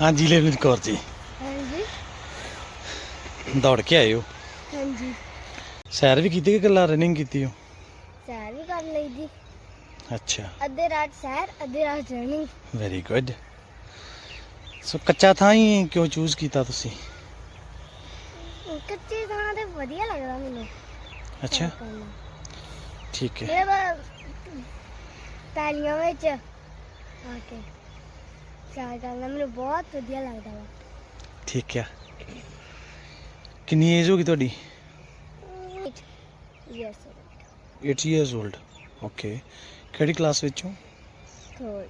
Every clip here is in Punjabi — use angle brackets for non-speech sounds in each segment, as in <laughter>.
ਹਾਂਜੀ ਲੇਵਿਨ ਕੌਰ ਜੀ। ਹਾਂਜੀ। ਦੌੜ ਕੇ ਆਏ ਹੋ? ਹਾਂਜੀ। ਸੈਰ ਵੀ ਕੀਤੀ ਕਿ ਇਕੱਲਾ? ਰਨਿੰਗ ਕੀਤੀ ਹੋ? ਸੈਰ ਵੀ ਕਰ ਲਈ ਦੀ ਅੱਛਾ। ਅੱਧੇ ਰਾਤ ਸੈਰ ਅੱਧੇ ਰਾਤ ਰਨਿੰਗ। ਵੈਰੀ ਗੁੱਡ ਸੋ ਕੱਚਾ ਥਾਂ ਹੀ ਕਿਉਂ ਚੂਜ਼ ਕੀਤਾ ਤੁਸੀਂ? ਕੱਚੇ ਥਾਂ ਤੇ ਵਧੀਆ ਲੱਗਦਾ ਮੈਨੂੰ। ਅੱਛਾ। ਠੀਕ ਹੈ। ਇਹ ਪੈਲੀਆਂ ਵਿੱਚ ਆ ਕੇ ਸੈਰ ਕਰਨਾ ਮੈਨੂੰ ਬਹੁਤ ਵਧੀਆ ਲੱਗਦਾ ਵਾ। ਠੀਕ ਹੈ ਕਿੰਨੀ ਏਜ ਹੋ ਗਈ ਤੁਹਾਡੀ? ਯੈਸ 8 ਇਅਰਸ 올ਡ ਓਕੇ ਕਿਹੜੀ ਕਲਾਸ ਵਿੱਚ ਹੋ? ਥੋੜ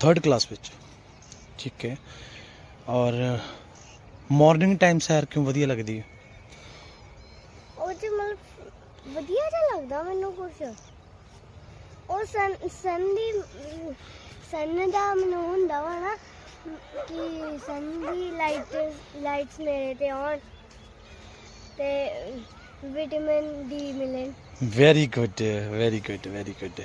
ਥਰਡ ਕਲਾਸ ਵਿੱਚ। ਠੀਕ ਹੈ। ਔਰ ਮਾਰਨਿੰਗ ਟਾਈਮ ਸੈਰ ਕਿਉਂ ਵਧੀਆ ਲੱਗਦੀ ਹੈ? ਉਹ ਚ ਮਤਲਬ ਵਧੀਆ ਜਿਹਾ ਲੱਗਦਾ ਮੈਨੂੰ ਕੁਛ। ਉਹ ਸਨ ਸਨ ਦੀ ਸਨ ਦਾ ਮੈਨੂੰ ਹੁੰਦਾ ਵਾ ਨਾ ਕਿ ਸਨ ਦੀ ਲਾਈਟ ਲਾਈਟਸ ਮੇਰੇ ਤੇ ਆਉਣ ਤੇ ਵਿਟਾਮਿਨ ਡੀ ਮਿਲੇ। Very good very good very good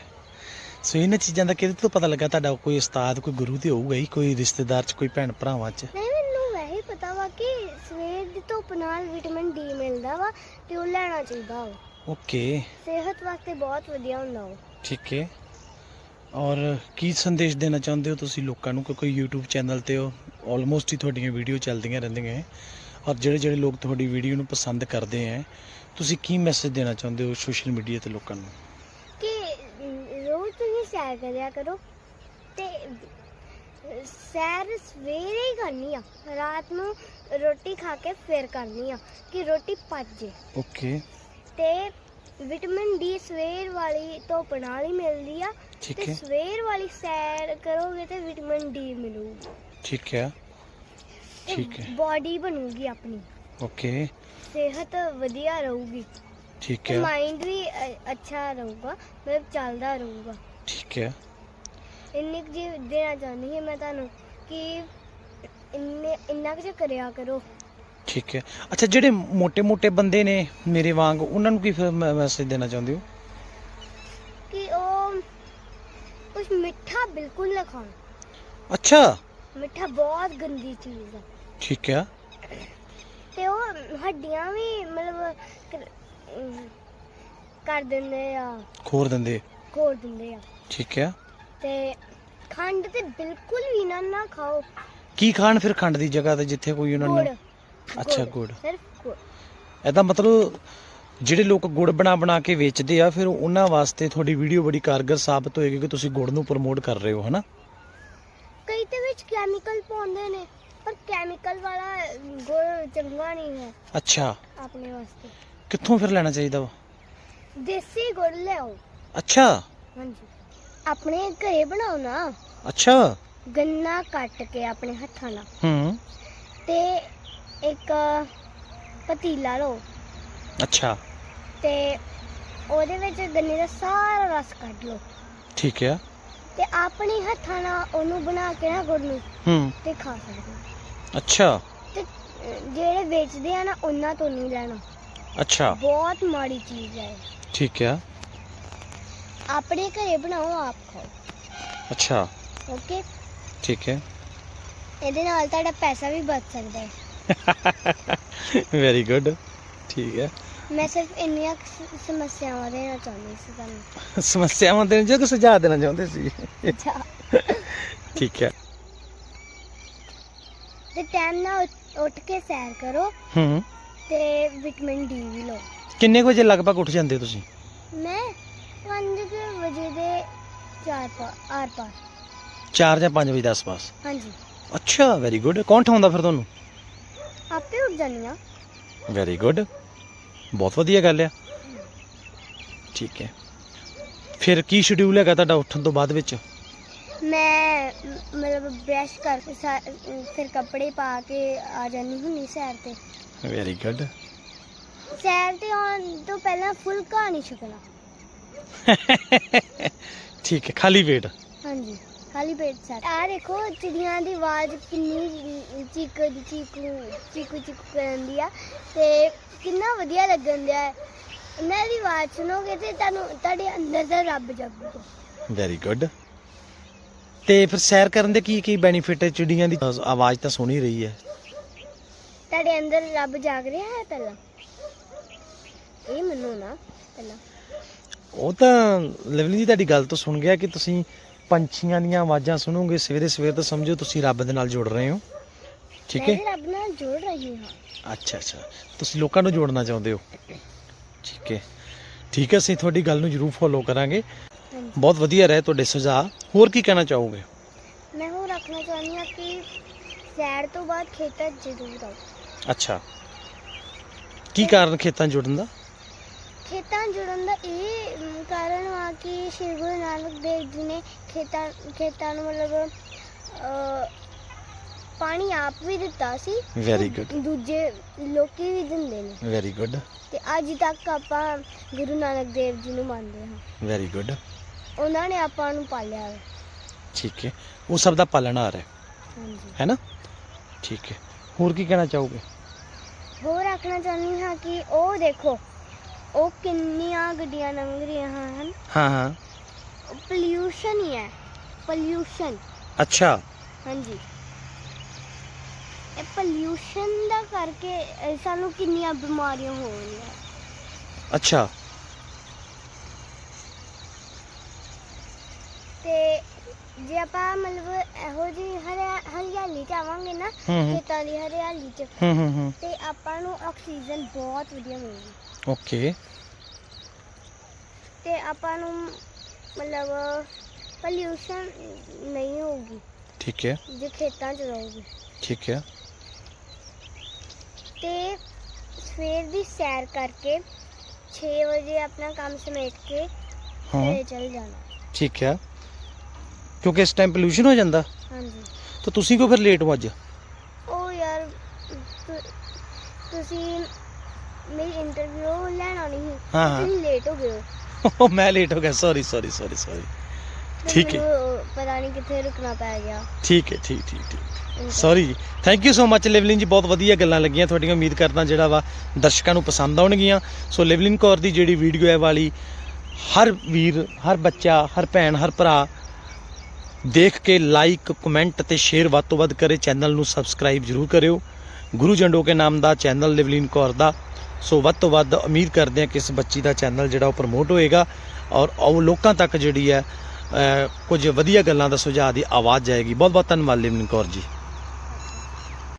so ਇਹਨਾਂ ਚੀਜ਼ਾਂ ਦਾ ਕਿਹਦੇ ਤੋਂ ਪਤਾ ਲੱਗਾ? ਤੁਹਾਡਾ ਕੋਈ ਉਸਤਾਦ ਕੋਈ ਗੁਰੂ ਤੇ ਹੋਊਗਾ ਹੀ ਕੋਈ ਰਿਸ਼ਤੇਦਾਰ ਚ ਕੋਈ ਭੈਣ ਭਰਾਵਾਂ ਚ? ਨਹੀਂ ਮੈਨੂੰ ਵੈਸੇ ਪਤਾ ਵਾ ਕਿ ਸਵੇਰ ਦੀ ਧੁੱਪ ਨਾਲ ਵਿਟਾਮਿਨ ਡੀ ਮਿਲਦਾ ਵਾ ਤੇ ਉਹ ਲੈਣਾ ਚਾਹੀਦਾ ਵਾ। ਓਕੇ ਸਿਹਤ ਵਾਸਤੇ ਬਹੁਤ ਵਧੀਆ ਹੁੰਦਾ ਉਹ ਠੀਕ ਹੈ। ਔਰ ਕੀ ਸੰਦੇਸ਼ ਦੇਣਾ ਚਾਹੁੰਦੇ ਹੋ ਤੁਸੀਂ ਲੋਕਾਂ ਨੂੰ? ਕਿ ਕੋਈ YouTube ਚੈਨਲ ਤੇ ਹੋ ਆਲਮੋਸਟ ਹੀ ਤੁਹਾਡੀਆਂ ਵੀਡੀਓ ਚੱਲਦੀਆਂ ਰਹਿੰਦੀਆਂ ਹੈ। ਔਰ ਜਿਹੜੇ ਜਿਹੜੇ ਲੋਕ ਤੁਹਾਡੀ ਵੀਡੀਓ ਨੂੰ ਪਸੰਦ ਕਰਦੇ ਹੈ ਤੁਸੀਂ ਕੀ ਮੈਸੇਜ ਦੇਣਾ ਚਾਹੁੰਦੇ ਹੋ ਸੋਸ਼ਲ ਮੀਡੀਆ ਤੇ ਲੋਕਾਂ ਨੂੰ? ਕਿ ਰੋਜ਼ ਤੁਸੀਂ ਸੈਰ ਕਰਿਆ ਕਰੋ ਤੇ ਸੈਰ ਸਵੇਰੇ ਹੀ ਕਰਨੀ ਆ। ਰਾਤ ਨੂੰ ਰੋਟੀ ਖਾ ਕੇ ਫਿਰ ਕਰਨੀ ਆ ਕਿ ਰੋਟੀ ਪਚ ਜੇ। ਓਕੇ ਤੇ ਵਿਟਾਮਿਨ ਡੀ ਸਵੇਰ ਵਾਲੀ ਧੁੱਪ ਨਾਲ ਹੀ ਮਿਲਦੀ ਆ। ਠੀਕ ਹੈ। ਸਵੇਰ ਵਾਲੀ ਸੈਰ ਕਰੋਗੇ ਤੇ ਵਿਟਾਮਿਨ ਡੀ ਮਿਲੂ ਠੀਕ ਹੈ। ਤੇ ਠੀਕ ਹੈ। ਬਾਡੀ ਬਣੂਗੀ ਆਪਣੀ। ਓਕੇ। ਸਿਹਤ ਵਧੀਆ ਰਹੂਗੀ। ਠੀਕ ਹੈ। ਮਾਈਂਡ ਵੀ ਅੱਛਾ ਰਹੂਗਾ ਮਤਲਬ ਚੱਲਦਾ ਰਹੂਗਾ। ਠੀਕ ਹੈ। ਇੰਨੀ ਜੀ ਦੇਣਾ ਚਾਹੁੰਦੀ ਹਾਂ ਮੈਂ ਤੁਹਾਨੂੰ ਕਿ ਇੰਨੇ ਇੰਨਾ ਕੁ ਕਰਿਆ ਕਰੋ। ਠੀਕ ਹੈ। ਅੱਛਾ ਜਿਹੜੇ ਮੋٹے ਮੋٹے ਬੰਦੇ ਨੇ ਮੇਰੇ ਵਾਂਗ ਉਹਨਾਂ ਨੂੰ ਕੀ ਮੈਸੇਜ ਦੇਣਾ ਚਾਹੁੰਦੇ ਹੋ? ਮਿੱਠਾ ਬਿਲਕੁਲ ਨਾ ਖਾਣ ਅੱਛਾ ਮਿੱਠਾ ਬਹੁਤ ਗੰਦੀ ਚੀਜ਼ ਆ ਠੀਕ ਹੈ ਤੇ ਉਹ ਹੱਡੀਆਂ ਵੀ ਮਤਲਬ ਕਰ- ਅਮ, ਕਰ ਦਿੰਦੇ ਆ ਖੋਰ ਦਿੰਦੇ ਖੋੜ ਦਿੰਦੇ ਆ ਠੀਕ ਹੈ ਤੇ ਖੰਡ ਤੇ ਬਿਲਕੁਲ ਵੀ ਨਾ ਨਾ ਖਾਓ ਕੀ ਖਾਣ ਫਿਰ ਖੰਡ ਦੀ ਜਗ੍ਹਾ ਤੇ ਜਿੱਥੇ ਕੋਈ ਉਹਨਾਂ ਗੁੜ ਨੇ ਅੱਛਾ, ਗੁੜ। ਸਿਰਫ ਗੁੜ ਇਹਦਾ ਮਤਲਬ ਜਿਹੜੇ ਲੋਕ ਗੁੜ ਬਣਾ ਬਣਾ ਕੇ ਵੇਚਦੇ ਆ ਫਿਰ ਉਹਨਾਂ ਵਾਸਤੇ ਤੁਹਾਡੀ ਵੀਡੀਓ ਬੜੀ ਕਾਰਗਰ ਸਾਬਤ ਹੋਏਗੀ ਕਿ ਤੁਸੀਂ ਗੁੜ ਨੂੰ ਪ੍ਰਮੋਟ ਕਰ ਰਹੇ ਹੋ ਹਨਾ? ਕਈ ਤੇ ਵਿੱਚ ਕੈਮੀਕਲ ਪਾਉਂਦੇ ਨੇ ਪਰ ਕੈਮੀਕਲ ਵਾਲਾ ਗੁੜ ਚੰਗਾ ਨਹੀਂ ਹੈ ਅੱਛਾ। ਆਪਣੇ ਵਾਸਤੇ। ਕਿੱਥੋਂ ਫਿਰ ਲੈਣਾ ਚਾਹੀਦਾ ਵਾ? ਦੇਸੀ ਗੁੜ ਲਿਆਓ। ਅੱਛਾ। ਹਾਂਜੀ। ਆਪਣੇ ਘਰੇ ਬਣਾਓ ਨਾ। ਅੱਛਾ। ਗੰਨਾ ਕੱਟ ਕੇ ਆਪਣੇ ਹੱਥਾਂ ਨਾਲ। ਹੂੰ। ਤੇ ਇੱਕ ਪਤੀਲਾ ਲਓ। ਅੱਛਾ। ਤੇ ਉਹਦੇ ਵਿੱਚ ਗੰਨੇ ਦਾ ਸਾਰਾ ਰਸ ਕੱਢ ਲਓ। ਠੀਕ ਹੈ। ਤੇ ਆਪਣੇ ਹੱਥਾਂ ਨਾਲ ਉਹਨੂੰ ਬਣਾ ਕੇ ਨਾ ਗੁੜ ਨੂੰ ਹੂੰ। ਤੇ ਖਾ ਸਕਦੇ ਹੋ। ਅੱਛਾ। ਤੇ ਅਹ, ਜਿਹੜੇ ਵੇਚਦੇ ਆ ਨਾ ਉਹਨਾਂ ਤੋਂ ਨਹੀਂ ਲੈਣਾ। ਅੱਛਾ। ਬਹੁਤ ਮਾੜੀ ਚੀਜ਼ ਹੈ ਇਹ। ਠੀਕ ਹੈ। ਆਪਣੇ ਘਰੇ ਬਣਾਓ ਆਪ ਖਾਓ। ਅੱਛਾ। ਓਕੇ? ਠੀਕ ਹੈ। ਇਹਦੇ ਨਾਲ ਤੁਹਾਡਾ ਪੈਸਾ ਵੀ ਬਚ ਸਕਦਾ ਹੈ। <laughs> ਵੈਰੀ ਗੁੱਡ ਠੀਕ ਹੈ। ਮੈਂ ਸਿਰਫ ਇੰਨੀਆਂ ਕੁ ਸ- ਸਮੱਸਿਆਵਾਂ ਦੇਣਾ ਚਾਹੁੰਦੀ ਸੀ ਤੁਹਾਨੂੰ। <laughs> ਸਮੱਸਿਆਵਾਂ ਦੇਣ ਜੋ ਕਿ ਸੁਝਾਅ ਦੇਣਾ ਚਾਹੁੰਦੇ ਸੀ। ਅੱਛਾ। ਠੀਕ ਹੈ। ਤੇ ਟਾਈਮ ਨਾਲ ਉੱਠ- ਉੱਠ ਕੇ ਸੈਰ ਕਰੋ। ਹੂੰ। ਤੇ ਵਿਟਾਮਿਨ ਡੀ ਵੀ ਲਓ। ਕਿੰਨੇ ਕੁ ਵਜੇ ਲਗਭਗ ਉੱਠ ਜਾਂਦੇ ਹੋ ਤੁਸੀਂ? ਮੈਂ 5 ਵਜੇ ਦੇ ਚਾਰ ਪਾ ਆਰ ਪਾਰ। 4 ਜਾਂ 5 ਵਜੇ ਦੇ ਆਸ-ਪਾਸ? ਹਾਂਜੀ। ਅੱਛਾ ਵੈਰੀ ਗੁੱਡ ਕੌਣ ਠਾਉਂਦਾ ਫਿਰ ਤੁਹਾਨੂੰ? ਆਪੇ ਉੱਠ ਜਾਂਦੀ ਆ ਵੈਰੀ ਗੁੱਡ ਬਹੁਤ ਵਧੀਆ ਗੱਲ ਆ। ਠੀਕ ਹੈ। ਫਿਰ ਕੀ ਸ਼ਡਿਊਲ ਹੈਗਾ ਤੁਹਾਡਾ ਉੱਠਣ ਤੋਂ ਬਾਅਦ ਵਿੱਚ? ਮੈਂ ਮਤਲਬ ਬ੍ਰਸ਼ ਕਰਕੇ ਸਾ- ਫਿਰ ਕੱਪੜੇ ਪਾ ਕੇ ਆ ਜਾਂਦੀ ਹੁੰਨੀ ਸੈਰ ਤੇ। ਵੈਰੀ ਗੁੱਡ ਸੈਰ ਤੇ ਆਉਣ ਤੋਂ ਪਹਿਲਾਂ ਫੁਲਕਾ ਨਹੀਂ ਛਕਣਾ। <laughs> ਠੀਕ ਹੈ ਖਾਲੀ ਪੇਟ। ਹਾਂਜੀ। ਖਾਲੀ ਪੇਟ ਸੈਰ ਆ ਦੇਖੋ ਚਿੜੀਆਂ ਦੀ ਆਵਾਜ਼ ਕਿੰਨੀ ਚੀਕ ਚੀਕੂ ਚੀਕੂ ਚੀਕੂ ਕਰਨ ਦੀ ਆ ਤੇ ਕਿੰਨਾ ਵਧੀਆ ਲੱਗਣ ਦਿਆ ਹੈ। ਇਹਨਾਂ ਦੀ ਆਵਾਜ਼ ਸੁਣੋਗੇ ਤੇ ਤੁਹਾਨੂੰ ਤੁਹਾਡੇ ਅੰਦਰ ਦਾ ਰੱਬ ਜਾਗੂਗਾ। ਵੈਰੀ ਗੁੱਡ ਤੇ ਫਿਰ ਸੈਰ ਕਰਨ ਦੇ ਕੀ ਕੀ ਬੈਨੀਫਿਟ ਹੈ? ਚਿੜੀਆਂ ਦੀ ਆਵਾਜ਼ ਤਾਂ ਸੁਣ ਹੀ ਰਹੀ ਹੈ। ਤੁਹਾਡੇ ਅੰਦਰ ਰੱਬ ਜਾਗ ਰਿਹਾ ਹੈ ਪਹਿਲਾਂ? ਇਹ ਮੰਨੋ ਨਾ ਪਹਿਲਾਂ। ਉਹ ਤਾਂ ਲਵਲੀ ਜੀ ਤੁਹਾਡੀ ਗੱਲ ਤੋਂ ਸੁਣ ਗਿਆ ਕਿ ਤੁਸੀਂ ਪੰਛੀਆਂ ਦੀਆਂ ਆਵਾਜ਼ਾਂ ਸੁਣੋਗੇ ਸਵੇਰੇ ਸਵੇਰ ਤਾਂ ਸਮਝੋ ਤੁਸੀਂ ਰੱਬ ਦੇ ਨਾਲ ਜੁੜ ਰਹੇ ਹੋ। ਠੀਕ ਹੈ? ਰੱਬ ਨਾਲ ਜੁੜ ਰਹੀ ਹਾਂ। ਅੱਛਾ ਅੱਛਾ। ਤੁਸੀਂ ਲੋਕਾਂ ਨੂੰ ਜੋੜਨਾ ਚਾਹੁੰਦੇ ਹੋ। ਠੀਕ ਹੈ। ਠੀਕ ਹੈ ਅਸੀਂ ਤੁਹਾਡੀ ਗੱਲ ਨੂੰ ਜ਼ਰੂਰ ਫੋਲੋ ਕਰਾਂਗੇ। ਬਹੁਤ ਵਧੀਆ ਰਹੇ ਤੁਹਾਡੇ ਸੁਝਾਅ। ਹੋਰ ਕੀ ਕਹਿਣਾ ਚਾਹੋਗੇ? ਮੈਂ ਹੋਰ ਰੱਖਣਾ ਚਾਹੁੰਦੀ ਹਾਂ ਕਿ ਸੈਰ ਤੋਂ ਬਾਅਦ ਖੇਤਾਂ ਜ਼ਰੂਰ ਆਓ। ਅੱਛਾ। ਕੀ ਕਾਰਨ ਖੇਤਾਂ ਜੁੜਨ ਦਾ? ਖੇਤਾਂ ਜੁੜਨ ਦਾ ਇਹ ਕਾਰਨ ਆ ਕਿ ਸ਼੍ਰੀ ਗੁਰੂ ਨਾਨਕ ਦੇਵ ਜੀ ਨੇ ਖੇਤਾਂ ਖੇਤਾਂ ਨੂੰ ਮਤਲਬ ਪਾਣੀ ਆਪ ਵੀ ਦਿੱਤਾ ਸੀ ਵੈਰੀ ਗੁੱਡ ਦੂਜੇ ਲੋਕੀ ਵੀ ਦਿੰਦੇ ਨੇ। ਵੈਰੀ ਗੁੱਡ ਤੇ ਅੱਜ ਤੱਕ ਆਪਾਂ ਗੁਰੂ ਨਾਨਕ ਦੇਵ ਜੀ ਨੂੰ ਮੰਨਦੇ ਹਾਂ। ਵੈਰੀ ਗੁੱਡ ਉਹਨਾਂ ਨੇ ਆਪਾਂ ਨੂੰ ਪਾਲਿਆ ਹੈ। ਠੀਕ ਹੈ। ਉਹ ਸਭ ਦਾ ਪਾਲਣਹਾਰ ਹੈ। ਹਾਂਜੀ। ਹੈ ਨਾ? ਠੀਕ ਹੈ। ਹੋਰ ਕੀ ਕਹਿਣਾ ਚਾਹੋਗੇ? ਹੋਰ ਆਖਣਾ ਚਾਹੁੰਦੀ ਹਾਂ ਕਿ ਉਹ ਦੇਖੋ ਉਹ ਕਿੰਨੀਆਂ ਗੱਡੀਆਂ ਲੰਘ ਰਹੀਆਂ ਹਨ। ਹਾਂ ਹਾਂ। ਪੋਲਿਊਸ਼ਨ ਹੀ ਹੈ। ਪੋਲਿਊਸ਼ਨ ਅੱਛਾ। ਹਾਂਜੀ। ਇਹ ਪੋਲਿਊਸ਼ਨ ਦਾ ਕਰਕੇ ਅਹ, ਸਾਨੂੰ ਕਿੰਨੀਆਂ ਬਿਮਾਰੀਆਂ ਹੋ ਰਹੀਆਂ। ਅੱਛਾ। ਤੇ ਜੇ ਆਪਾਂ ਮਤਲਬ ਇਹੋ ਜਿਹੀ ਹਰਿਆ- ਹਰਿਆਲੀ ਚ ਆਵਾਂਗੇ ਨਾ ਹੂੰ ਹੂੰ। ਖੇਤਾਂ ਦੀ ਹਰਿਆਲੀ ਚ ਹੂੰ ਹੂੰ ਹੂੰ। ਤੇ ਆਪਾਂ ਨੂੰ ਆਕਸੀਜਨ ਬਹੁਤ ਵਧੀਆ ਮਿਲੇਗੀ। ਓਕੇ ਤੇ ਆਪਾਂ ਨੂੰ ਮਤਲਬ ਪੋਲਿਊਸ਼ਨ ਨਹੀਂ ਹੋਊਗੀ। ਠੀਕ ਹੈ। ਜੇ ਖੇਤਾਂ 'ਚ ਰਹੋਗੇ। ਠੀਕ ਹੈ। ਤੇ ਸਵੇਰ ਦੀ ਸੈਰ ਕਰਕੇ 6 ਵਜੇ ਆਪਣਾ ਕੰਮ ਸਮੇਟ ਕੇ ਹਾਂ। ਘਰੇ ਚਲ ਜਾਣਾ। ਠੀਕ ਹੈ। ਕਿਉਂਕਿ ਇਸ ਟਾਈਮ ਪੋਲੂਸ਼ਨ ਹੋ ਜਾਂਦਾ। ਹਾਂਜੀ। ਤਾਂ ਤੁਸੀਂ ਕਿਉਂ ਫਿਰ ਲੇਟ ਹੋ ਅੱਜ? ਉਹ ਯਾਰ ਤੁ- ਤੁਸੀਂ ਮੇਰੀ ਇੰਟਰਵਿਊ ਲੈਣ ਆਉਣੀ ਸੀ। ਹਾਂ, ਹਾਂ। ਤੁਸੀਂ ਲੇਟ ਹੋ ਗਏ ਹੋ। ਮੈਂ ਲੇਟ ਹੋ ਗਿਆ ਸੌਰੀ ਸੌਰੀ ਸੌਰੀ ਸੌਰੀ ਤੇ ਠੀਕ ਹੈ। ਮੈਨੂੰ ਪਤਾ ਨਹੀਂ ਕਿੱਥੇ ਰੁਕਣਾ ਪੈ ਗਿਆ। ਠੀਕ ਹੈ ਠੀਕ ਠੀਕ ਠੀਕ। Sorry thank you so much Llewellyn ji ਬਹੁਤ ਵਧੀਆ ਗੱਲਾਂ ਲੱਗੀਆਂ। ਤੁਹਾਡੀਆਂ ਉਮੀਦ ਕਰਦਾ ਜਿਹੜਾ ਵਾ ਦਰਸ਼ਕਾਂ ਨੂੰ ਪਸੰਦ ਆਉਣਗੀਆਂ। ਸੋ ਲਿਵਲਿਨ ਕੌਰ ਦੀ ਜਿਹੜੀ ਵੀਡੀਓ ਹੈ ਵਾਲੀ ਹਰ ਵੀਰ ਹਰ ਬੱਚਾ ਹਰ ਭੈਣ ਹਰ ਭਰਾ ਦੇਖ ਕੇ ਲਾਈਕ ਕਮੈਂਟ ਤੇ ਸ਼ੇਅਰ ਵੱਧ ਤੋਂ ਵੱਧ ਕਰੇ। ਚੈਨਲ ਨੂੰ ਸਬਸਕ੍ਰਾਈਬ ਜਰੂਰ ਕਰਿਓ। ਗੁਰੂ ਜੰਡੋ ਕੇ ਨਾਮ ਦਾ ਚੈਨਲ ਲਿਵਲਿਨ ਕੌਰ ਦਾ। ਸੋ ਵੱਧ ਤੋਂ ਵੱਧ ਉਮੀਦ ਕਰਦੇ ਹਾਂ ਕਿ ਇਸ ਬੱਚੀ ਦਾ ਚੈਨਲ ਜਿਹੜਾ ਉਹ ਪ੍ਰਮੋਟ ਹੋਏਗਾ ਔਰ ਉਹ ਲੋਕਾਂ ਤੱਕ ਜਿਹੜੀ ਹੈ ਕੁਝ ਵਧੀਆ ਗੱਲਾਂ ਦਾ ਸੁਝਾਅ ਦੀ ਆਵਾਜ਼ ਜਾਏਗੀ। ਬਹੁਤ ਬਹੁਤ ਧੰਨਵਾਦ ਲਿਮਨ ਕੌਰ ਜੀ।